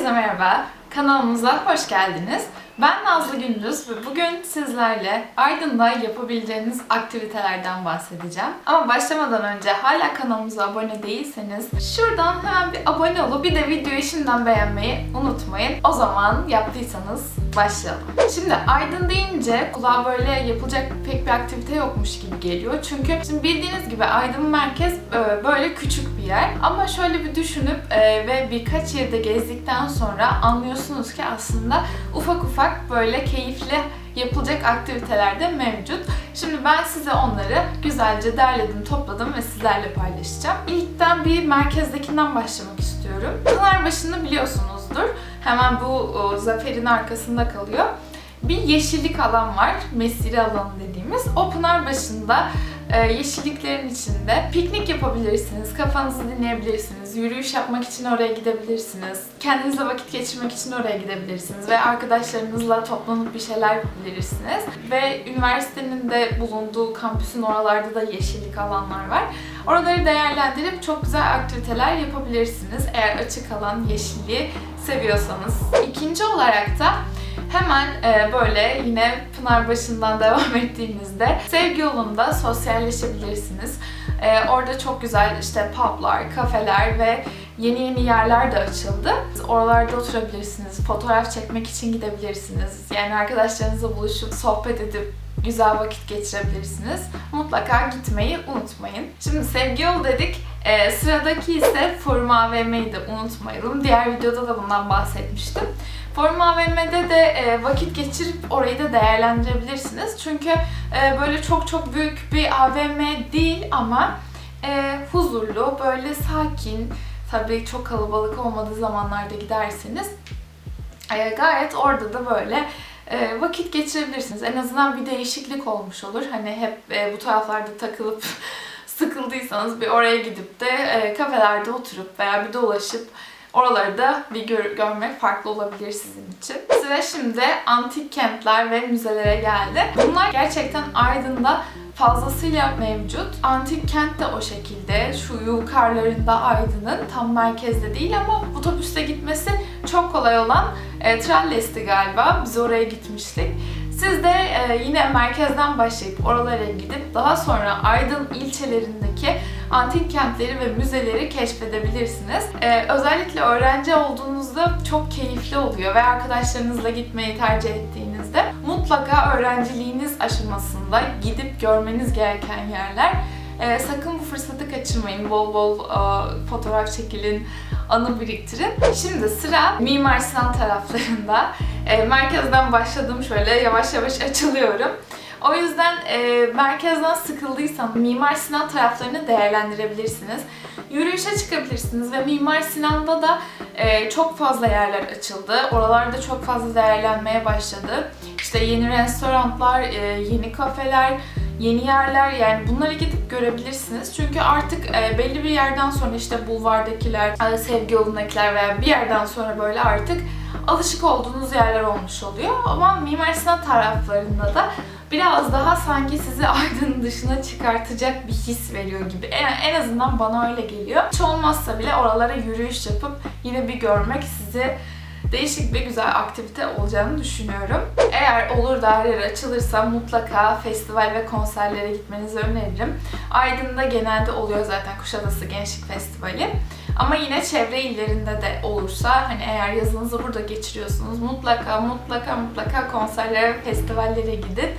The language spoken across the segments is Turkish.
Herkese merhaba, kanalımıza hoş geldiniz. Ben Nazlı Gündüz ve bugün sizlerle Aydın'da yapabileceğiniz aktivitelerden bahsedeceğim. Ama başlamadan önce hala kanalımıza abone değilseniz şuradan hemen bir abone olup bir de videoyu şimdiden beğenmeyi unutmayın. O zaman yaptıysanız başlayalım. Şimdi Aydın deyince kulağa böyle yapılacak pek bir aktivite yokmuş gibi geliyor. Çünkü şimdi bildiğiniz gibi Aydın merkez e, böyle küçük yer. Ama şöyle bir düşünüp e, ve birkaç yerde gezdikten sonra anlıyorsunuz ki aslında ufak ufak böyle keyifli yapılacak aktiviteler de mevcut. Şimdi ben size onları güzelce derledim, topladım ve sizlerle paylaşacağım. İlkten bir merkezdekinden başlamak istiyorum. Pınarbaşı'nı biliyorsunuzdur. Hemen bu o, zaferin arkasında kalıyor. Bir yeşillik alan var, mesire alanı dediğimiz. O Pınarbaşı'nda e, yeşilliklerin içinde piknik yapabilirsiniz, kafanızı dinleyebilirsiniz, yürüyüş yapmak için oraya gidebilirsiniz, kendinizle vakit geçirmek için oraya gidebilirsiniz ve arkadaşlarınızla toplanıp bir şeyler yapabilirsiniz. Ve üniversitenin de bulunduğu kampüsün oralarda da yeşillik alanlar var. Oraları değerlendirip çok güzel aktiviteler yapabilirsiniz eğer açık alan yeşilliği seviyorsanız. İkinci olarak da Hemen e, böyle yine Pınarbaşı'ndan devam ettiğinizde sevgi yolunda sosyalleşebilirsiniz. E, orada çok güzel işte publar, kafeler ve yeni yeni yerler de açıldı. Oralarda oturabilirsiniz, fotoğraf çekmek için gidebilirsiniz. Yani arkadaşlarınızla buluşup sohbet edip güzel vakit geçirebilirsiniz. Mutlaka gitmeyi unutmayın. Şimdi sevgi yolu dedik. Ee, sıradaki ise Forum AVM'yi de unutmayalım. Diğer videoda da bundan bahsetmiştim. Forum AVM'de de e, vakit geçirip orayı da değerlendirebilirsiniz. Çünkü e, böyle çok çok büyük bir AVM değil ama e, huzurlu, böyle sakin, tabii çok kalabalık olmadığı zamanlarda giderseniz e, gayet orada da böyle e, vakit geçirebilirsiniz. En azından bir değişiklik olmuş olur. Hani hep e, bu taraflarda takılıp sıkıldıysanız bir oraya gidip de e, kafelerde oturup veya bir dolaşıp oraları da bir gör- görmek farklı olabilir sizin için. Sıra şimdi antik kentler ve müzelere geldi. Bunlar gerçekten Aydın'da fazlasıyla mevcut. Antik kent de o şekilde. Şu yukarılarında Aydın'ın tam merkezde değil ama otobüste gitmesi çok kolay olan e, Tralles'ti galiba. Biz oraya gitmiştik. Siz de e, yine merkezden başlayıp oralara gidip daha sonra Aydın ilçelerindeki antik kentleri ve müzeleri keşfedebilirsiniz. E, özellikle öğrenci olduğunuzda çok keyifli oluyor ve arkadaşlarınızla gitmeyi tercih ettiğinizde mutlaka öğrenciliğiniz aşamasında gidip görmeniz gereken yerler. E, sakın bu fırsatı kaçırmayın. Bol bol e, fotoğraf çekilin, anı biriktirin. Şimdi sıra Mimar Sinan taraflarında. E, merkezden başladım şöyle yavaş yavaş açılıyorum. O yüzden e, merkezden sıkıldıysanız Mimar Sinan taraflarını değerlendirebilirsiniz. Yürüyüşe çıkabilirsiniz ve Mimar Sinan'da da e, çok fazla yerler açıldı. Oralarda çok fazla değerlenmeye başladı. İşte yeni restoranlar, e, yeni kafeler, yeni yerler yani bunları gidip görebilirsiniz. Çünkü artık e, belli bir yerden sonra işte bulvardakiler, e, sevgi yolundakiler veya bir yerden sonra böyle artık alışık olduğunuz yerler olmuş oluyor. Ama Mimar Sinan taraflarında da biraz daha sanki sizi Aydın dışına çıkartacak bir his veriyor gibi. En, en azından bana öyle geliyor. Hiç olmazsa bile oralara yürüyüş yapıp yine bir görmek sizi değişik bir güzel aktivite olacağını düşünüyorum. Eğer olur da yer açılırsa mutlaka festival ve konserlere gitmenizi öneririm. Aydın'da genelde oluyor zaten Kuşadası Gençlik Festivali. Ama yine çevre illerinde de olursa hani eğer yazınızı burada geçiriyorsunuz mutlaka mutlaka mutlaka konserlere ve festivallere gidin.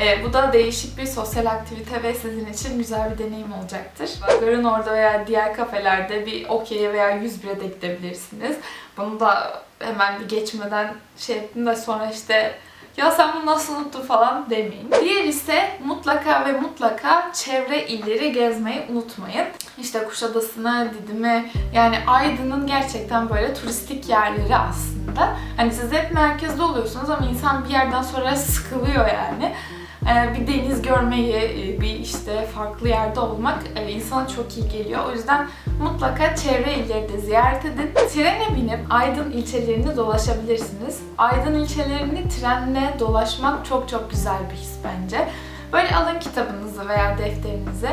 E, bu da değişik bir sosyal aktivite ve sizin için güzel bir deneyim olacaktır. Garın orada veya diğer kafelerde bir okey'e veya 101'e de gidebilirsiniz. Bunu da hemen bir geçmeden şey ettim de sonra işte ya sen bunu nasıl unuttun falan demeyin. Diğer ise mutlaka ve mutlaka çevre illeri gezmeyi unutmayın. İşte Kuşadası'na, Didim'e yani Aydın'ın gerçekten böyle turistik yerleri aslında. Hani siz hep merkezde oluyorsunuz ama insan bir yerden sonra sıkılıyor yani. Ee, bir deniz görmeyi, e, bir işte farklı yerde olmak e, insana çok iyi geliyor. O yüzden mutlaka çevre illeri de ziyaret edin. Trene binip Aydın ilçelerini dolaşabilirsiniz. Aydın ilçelerini trenle dolaşmak çok çok güzel bir his bence. Böyle alın kitabınızı veya defterinizi.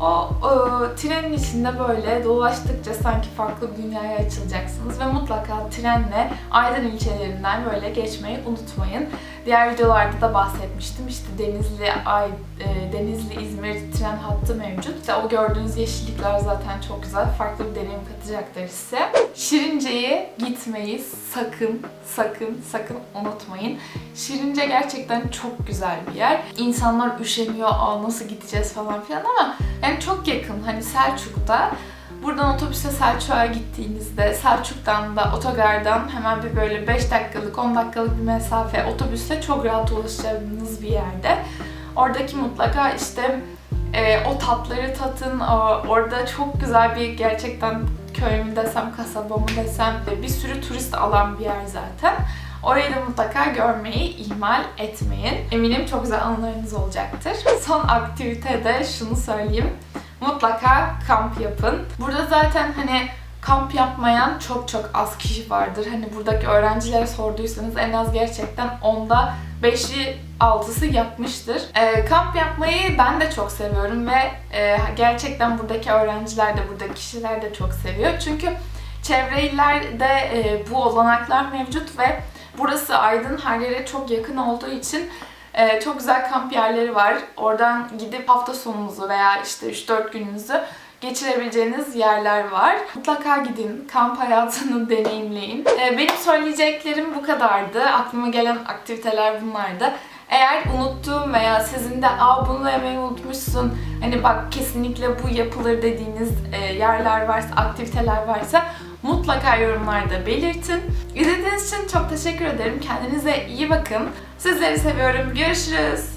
O e, trenin içinde böyle dolaştıkça sanki farklı bir dünyaya açılacaksınız ve mutlaka trenle Aydın ilçelerinden böyle geçmeyi unutmayın. Diğer videolarda da bahsetmiştim. İşte Denizli, Ay, e, Denizli İzmir tren hattı mevcut. İşte o gördüğünüz yeşillikler zaten çok güzel. Farklı bir deneyim katacaktır size. Şirince'ye gitmeyi sakın, sakın, sakın unutmayın. Şirince gerçekten çok güzel bir yer. İnsanlar üşeniyor, Aa, nasıl gideceğiz falan filan ama yani çok yakın. Hani Selçuk'ta Buradan otobüse Selçuk'a gittiğinizde Selçuk'tan da otogardan hemen bir böyle 5 dakikalık 10 dakikalık bir mesafe otobüste çok rahat ulaşacağınız bir yerde. Oradaki mutlaka işte e, o tatları tatın. O- orada çok güzel bir gerçekten köy mü desem kasaba mı desem e, bir sürü turist alan bir yer zaten. Orayı da mutlaka görmeyi ihmal etmeyin. Eminim çok güzel anılarınız olacaktır. Son aktivitede şunu söyleyeyim mutlaka kamp yapın. Burada zaten hani kamp yapmayan çok çok az kişi vardır. Hani buradaki öğrencilere sorduysanız en az gerçekten onda 5'i 6'sı yapmıştır. Ee, kamp yapmayı ben de çok seviyorum ve e, gerçekten buradaki öğrenciler de buradaki kişiler de çok seviyor. Çünkü çevre illerde e, bu olanaklar mevcut ve burası Aydın her yere çok yakın olduğu için ee, çok güzel kamp yerleri var. Oradan gidip hafta sonunuzu veya işte 3-4 gününüzü geçirebileceğiniz yerler var. Mutlaka gidin, kamp hayatını deneyimleyin. Ee, benim söyleyeceklerim bu kadardı. Aklıma gelen aktiviteler bunlardı. Eğer unuttuğum veya sizin de aa bunu yemeyi unutmuşsun, hani bak kesinlikle bu yapılır dediğiniz e, yerler varsa, aktiviteler varsa mutlaka yorumlarda belirtin. İzlediğiniz için çok teşekkür ederim. Kendinize iyi bakın. Sizleri seviyorum. Görüşürüz.